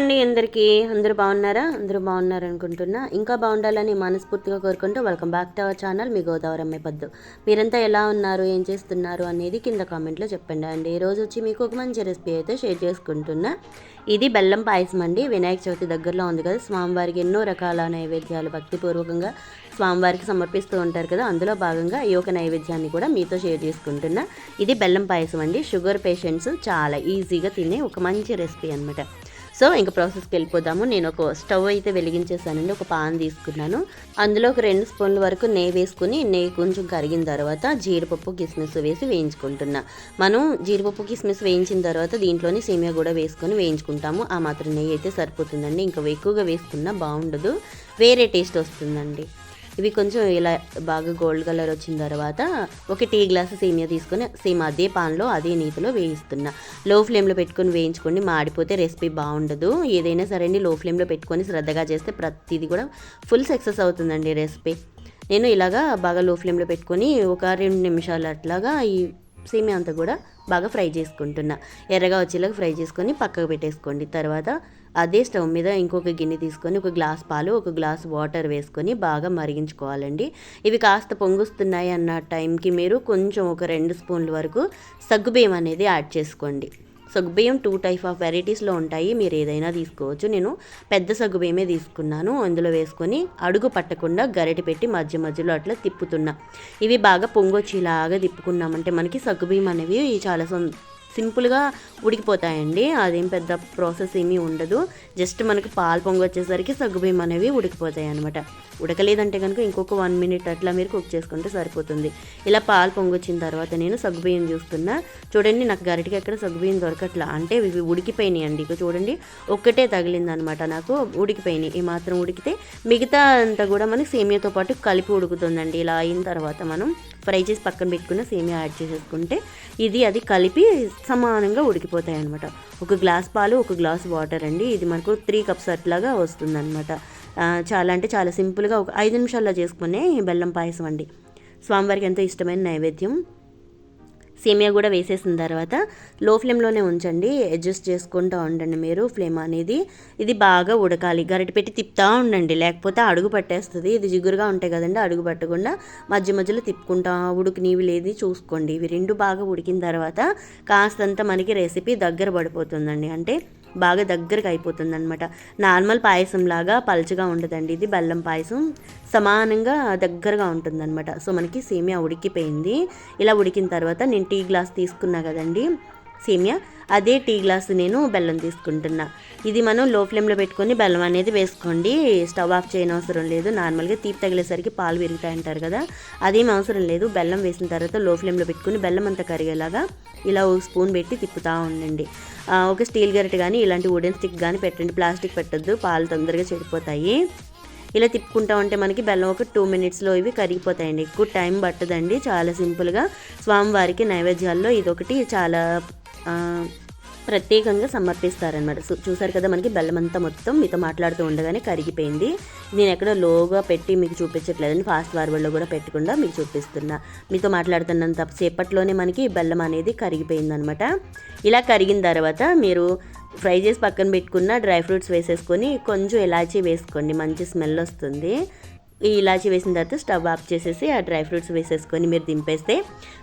అండి అందరికీ? అందరూ బాగున్నారా? అందరూ బాగున్నారు అనుకుంటున్నా ఇంకా బాగుండాలని మనస్ఫూర్తిగా కోరుకుంటూ welcome back to our channel మీ గోదావరి అమ్మాయి పద్దు. మీరంతా ఎలా ఉన్నారు? ఏం చేస్తున్నారు? అనేది కింద కామెంట్లో చెప్పండి అండి. ఈ రోజు వచ్చి మీకు ఒక మంచి రెసిపీ అయితే షేర్ చేసుకుంటున్నా. ఇది బెల్లం పాయసం అండి. వినాయక చవితి దగ్గరలో ఉంది కదా. స్వామివారికి ఎన్నో రకాల నైవేద్యాలు భక్తిపూర్వకంగా స్వామివారికి సమర్పిస్తూ ఉంటారు కదా. అందులో భాగంగా ఈ యొక్క నైవేద్యాన్ని కూడా మీతో షేర్ చేసుకుంటున్నా. ఇది బెల్లం పాయసం అండి. షుగర్ పేషెంట్స్ చాలా ఈజీగా తినే ఒక మంచి రెసిపీ అనమాట సో ఇంకా ప్రాసెస్కి వెళ్ళిపోదాము. నేను ఒక స్టవ్ అయితే వెలిగించేసానండి. ఒక పాన్ తీసుకున్నాను. అందులో ఒక రెండు స్పూన్ల వరకు నెయ్యి వేసుకుని నెయ్యి కొంచెం కరిగిన తర్వాత జీడిపప్పు కిస్మిస్ వేసి వేయించుకుంటున్నా. మనం జీడిపప్పు కిస్మిస్ వేయించిన తర్వాత దీంట్లోనే సేమియా కూడా వేసుకొని వేయించుకుంటాము. ఆ మాత్రం నెయ్యి అయితే సరిపోతుందండి. ఇంకా ఎక్కువగా వేసుకున్నా బాగుండదు. వేరే టేస్ట్ వస్తుందండి. ఇవి కొంచెం ఇలా బాగా గోల్డ్ కలర్ వచ్చిన తర్వాత ఒక టీ గ్లాస్ సేమియా తీసుకొని సేమ్ అదే పాన్లో అదే నీతిలో వేయిస్తున్నా. లో ఫ్లేమ్లో పెట్టుకొని వేయించుకోండి మాడిపోతే రెసిపీ బాగుండదు. ఏదైనా సరే అండి లో ఫ్లేమ్లో పెట్టుకొని శ్రద్ధగా చేస్తే ప్రతిదీ కూడా ఫుల్ సక్సెస్ అవుతుందండి రెసిపీ. నేను ఇలాగా బాగా లో ఫ్లేమ్లో పెట్టుకొని ఒక రెండు నిమిషాలు అట్లాగా ఈ సేమియా అంతా కూడా బాగా ఫ్రై చేసుకుంటున్నా. ఎర్రగా వచ్చేలాగా ఫ్రై చేసుకొని పక్కకు పెట్టేసుకోండి. తర్వాత అదే స్టవ్ మీద ఇంకొక గిన్నె తీసుకొని ఒక గ్లాస్ పాలు ఒక గ్లాస్ వాటర్ వేసుకొని బాగా మరిగించుకోవాలండి. ఇవి కాస్త పొంగుస్తున్నాయి అన్న టైంకి మీరు కొంచెం ఒక రెండు స్పూన్ల వరకు సగ్గుబియ్యం అనేది యాడ్ చేసుకోండి. సగ్గుబియ్యం టూ టైప్ ఆఫ్ వెరైటీస్లో ఉంటాయి. మీరు ఏదైనా తీసుకోవచ్చు. నేను పెద్ద సగ్గుబియ్యమే తీసుకున్నాను. అందులో వేసుకొని అడుగు పట్టకుండా గరిటె పెట్టి మధ్య మధ్యలో అట్లా తిప్పుతున్నా. ఇవి బాగా పొంగొచ్చేలాగా తిప్పుకున్నామంటే మనకి సగ్గుబియ్యం అనేవి చాలా సింపుల్గా ఉడికిపోతాయండి. అదేం పెద్ద ప్రాసెస్ ఏమీ ఉండదు. జస్ట్ మనకు పాలు పొంగు వచ్చేసరికి సగ్గుబియ్యం అనేవి ఉడికిపోతాయి అనమాట ఉడకలేదంటే కనుక ఇంకొక వన్ మినిట్ అట్లా మీరు కుక్ చేసుకుంటే సరిపోతుంది. ఇలా పాలు పొంగొచ్చిన తర్వాత నేను సగ్గుబియ్యం చూస్తున్నా. చూడండి నాకు గరిటికి ఎక్కడ సగ్గుబియ్యం దొరకట్లా. అంటే ఇవి ఉడికిపోయినాయి అండి. ఇక చూడండి ఒక్కటే తగిలింది అనమాట నాకు. ఉడికిపోయినాయి. ఈ మాత్రం ఉడికితే మిగతా అంతా కూడా మనకి సేమియాతో పాటు కలిపి ఉడుకుతుందండి. ఇలా అయిన తర్వాత మనం ఫ్రై చేసి పక్కన పెట్టుకున్న సేమియా యాడ్ చేసేసుకుంటే ఇది అది కలిపి సమానంగా ఉడికిపోతాయి అనమాట ఒక గ్లాస్ పాలు ఒక గ్లాస్ వాటర్ అండి. ఇది మనకు త్రీ కప్స్ అట్లాగా వస్తుందన్నమాట. చాలా అంటే చాలా సింపుల్గా ఒక ఐదు నిమిషాల్లో చేసుకునే బెల్లం పాయసం అండి. స్వామివారికి ఎంతో ఇష్టమైన నైవేద్యం. సేమియా కూడా వేసేసిన తర్వాత లో ఫ్లేమ్లోనే ఉంచండి అడ్జస్ట్ చేసుకుంటూ ఉండండి మీరు ఫ్లేమ్ అనేది. ఇది బాగా ఉడకాలి గరిట పెట్టి తిప్పుతూ ఉండండి లేకపోతే అడుగు పట్టేస్తుంది. ఇది జిగురుగా ఉంటాయి కదండి అడుగు పట్టకుండా మధ్య మధ్యలో తిప్పుకుంటా ఉడుకునివి లేదు చూసుకోండి. ఇవి రెండు బాగా ఉడికిన తర్వాత కాస్తంత మనకి రెసిపీ దగ్గర పడిపోతుందండి. అంటే బాగా దగ్గరకు అయిపోతుంది అనమాట నార్మల్ పాయసం లాగా పలుచగా ఉండదండి ఇది బెల్లం పాయసం. సమానంగా దగ్గరగా ఉంటుందన్నమాట. సో మనకి సేమియా ఉడికిపోయింది. ఇలా ఉడికిన తర్వాత నేను టీ గ్లాస్ తీసుకున్నా కదండి. సేమియా అదే టీ గ్లాసు నేను బెల్లం తీసుకుంటున్నా. ఇది మనం లో ఫ్లేమ్లో పెట్టుకొని బెల్లం అనేది వేసుకోండి. స్టవ్ ఆఫ్ చేయని అవసరం లేదు. నార్మల్గా తీపి తగిలేసరికి పాలు విరుగుతాయి అంటారు కదా అదేం అవసరం లేదు. బెల్లం వేసిన తర్వాత లో ఫ్లేమ్లో పెట్టుకుని బెల్లం అంతా కరిగేలాగా ఇలా ఒక స్పూన్ పెట్టి తిప్పుతూ ఉండండి. ఒక స్టీల్ గరిట కానీ ఇలాంటి వుడెన్ స్టిక్ కానీ పెట్టండి. ప్లాస్టిక్ పెట్టద్దు. పాలు తొందరగా చెడిపోతాయి. ఇలా తిప్పుకుంటా ఉంటే మనకి బెల్లం ఒక టూ మినిట్స్లో ఇవి కరిగిపోతాయండి. ఎక్కువ టైం పట్టదండి. చాలా సింపుల్గా స్వామివారికి నైవేద్యాల్లో ఇదొకటి చాలా ప్రత్యేకంగా సమర్పిస్తారనమాట సో చూసారు కదా మనకి బెల్లం అంతా మొత్తం మీతో మాట్లాడుతూ ఉండగానే కరిగిపోయింది. నేను ఎక్కడో లోగా పెట్టి మీకు చూపించట్లేదని ఫాస్ట్ ఫార్వర్డ్లో కూడా పెట్టకుండా మీకు చూపిస్తున్నా. మీతో మాట్లాడుతున్నంత సేపట్లోనే మనకి బెల్లం అనేది కరిగిపోయింది అనమాట ఇలా కరిగిన తర్వాత మీరు ఫ్రై చేసి పక్కన పెట్టుకున్న డ్రై ఫ్రూట్స్ వేసేసుకొని కొంచెం ఇలాచీ వేసుకోండి. మంచి స్మెల్ వస్తుంది. ఈ ఇలాచి వేసిన తర్వాత స్టవ్ ఆఫ్ చేసేసి ఆ డ్రై ఫ్రూట్స్ వేసేసుకొని మీరు దింపేస్తే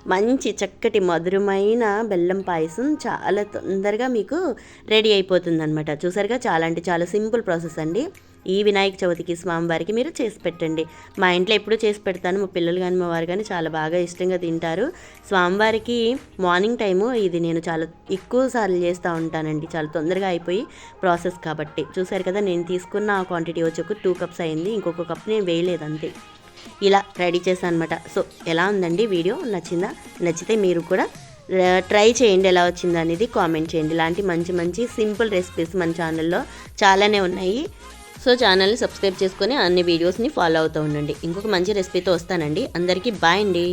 మంచి చక్కటి మధురమైన బెల్లం పాయసం చాలా తొందరగా మీకు రెడీ అయిపోతుంది అనమాట చూసారుగా చాలా అంటే చాలా సింపుల్ ప్రాసెస్ అండి. ఈ వినాయక చవితికి స్వామివారికి మీరు చేసి పెట్టండి. మా ఇంట్లో ఎప్పుడు చేసి పెడతాను. మా పిల్లలు కానీ మా వారు కానీ చాలా బాగా ఇష్టంగా తింటారు. స్వామివారికి మార్నింగ్ టైము ఇది నేను చాలా ఎక్కువ సార్లు చేస్తూ ఉంటానండి. చాలా తొందరగా అయిపోయి ప్రాసెస్ కాబట్టి. చూసారు కదా నేను తీసుకున్న క్వాంటిటీ వచ్చి ఒక టూ కప్స్ అయింది. ఇంకొక కప్ నేను వేయలేదు అంతే. ఇలా రెడీ చేశాను అనమాట సో ఎలా ఉందండి వీడియో? నచ్చిందా? నచ్చితే మీరు కూడా ట్రై చేయండి. ఎలా వచ్చింది అనేది కామెంట్ చేయండి. ఇలాంటి మంచి మంచి సింపుల్ రెసిపీస్ మన ఛానల్లో చాలానే ఉన్నాయి. సో ఛానల్ని సబ్స్క్రైబ్ చేసుకొని అన్ని వీడియోస్ని ఫాలో అవుతూ ఉండండి. ఇంకొక మంచి రెసిపీతో వస్తానండి. అందరికీ బాయ్ అండి.